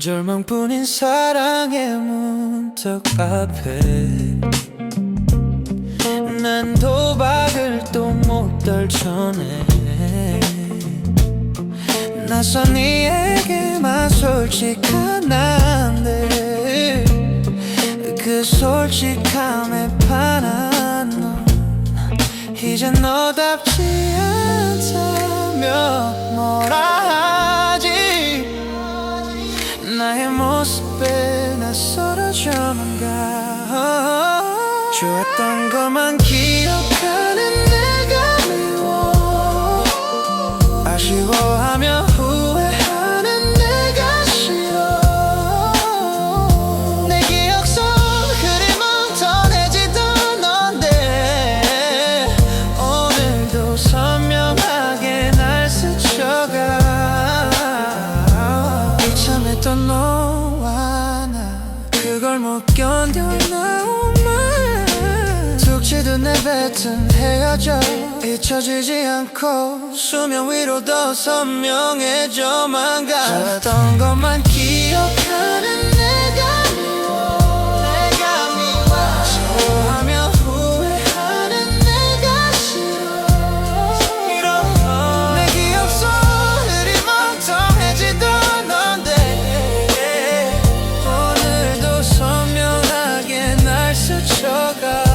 절망뿐인 사랑의 문턱 앞에 난 도박을 또 못 떨쳐내. 낯선 이에게만 솔직한 난데 그 솔직함에 반한 넌 이제 너답지 않다 나의 모습에 낯설어져만 가. 좋았던 것만 기억하 이참했던 너와 나 그걸 못 견뎌. 나 오만 툭 치듯 내뱉은 헤어져 잊혀지지 않고 수면 위로 더 선명해져만 가 잘했던 것만 such sugar